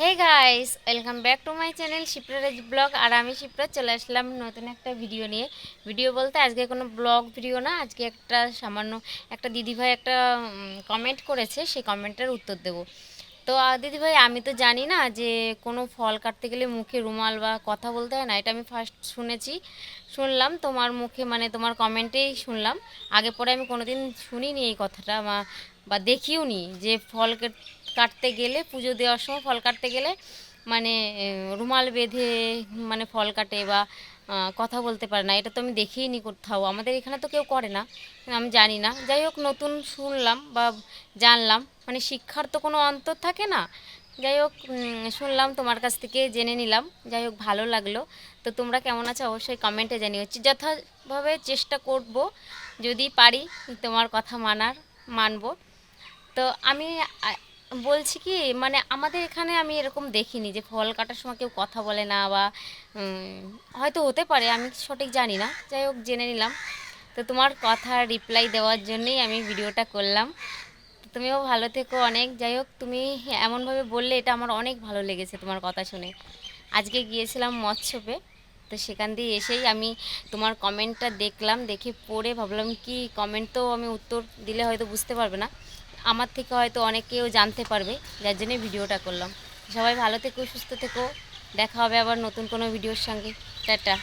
Hey guys welcome back to my channel Shipra Raj vlog আর আমি শিপ্রা চলে আসলাম নতুন একটা ভিডিও নিয়ে। ভিডিও বলতে আজকে কোনো ব্লগ ভিডিও না, আজকে একটা সামান্য একটা দিদিভাই একটা কমেন্ট করেছে, সেই কমেন্টের উত্তর দেবো। তো দিদিভাই, আমি তো জানি না যে কোনো ফল কাটতে গেলে মুখে রুমাল বা কথা বলতে হয় না, এটা আমি ফার্স্ট শুনেছি। শুনলাম তোমার মুখে মানে তোমার কমেন্টেই শুনলাম। আগে পরে আমি কোনোদিন শুনিনি এই কথাটা, বা দেখিও নি যে ফল কাটতে গেলে, পুজো দেওয়ার সময় ফল কাটতে গেলে মানে রুমাল বেঁধে মানে ফল কাটে বা কথা বলতে পারে না। এটা তো আমি দেখিই নি কোথাও। আমাদের এখানে তো কেউ করে না, আমি জানি না। যাই হোক, নতুন শুনলাম বা জানলাম মানে শিক্ষার তো কোনো অন্তর থাকে না। যাই হোক শুনলাম তোমার কাছ থেকে, জেনে নিলাম। যাই হোক, ভালো লাগল। তো তোমরা কেমন আছো অবশ্যই কমেন্টে জানিও। যথাভাবে চেষ্টা করব, যদি পারি তোমার কথা মানার, মানব। তো আমি বলছি কি মানে আমাদের এখানে আমি এরকম দেখিনি যে ফল কাটার সময় কেউ কথা বলে না বা হয়তো হতে পারে, আমি সঠিক জানি না। যাই হোক, জেনে নিলাম। তো তোমার কথা রিপ্লাই দেওয়ার জন্যই আমি ভিডিওটা করলাম। তুমিও ভালো থেকো অনেক। যাই হোক, তুমি এমনভাবে বললে, এটা আমার অনেক ভালো লেগেছে তোমার কথা শুনে। আজকে গিয়েছিলাম মৎস্যপে, তো সেখান দিয়ে এসেই আমি তোমার কমেন্টটা দেখলাম, দেখে পড়ে ভাবলাম, কি কমেন্ট তো আমি উত্তর দিলে হয়তো বুঝতে পারবে না। আমার থেকে হয়তো অনেকেও জানতে পারবে, যার জন্য ভিডিওটা করলাম। সবাই ভালো থেকো, সুস্থ থেকো। দেখা হবে আবার নতুন কোনো ভিডিওর সঙ্গে। টাটা।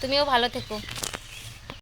তুমিও ভালো থেকো।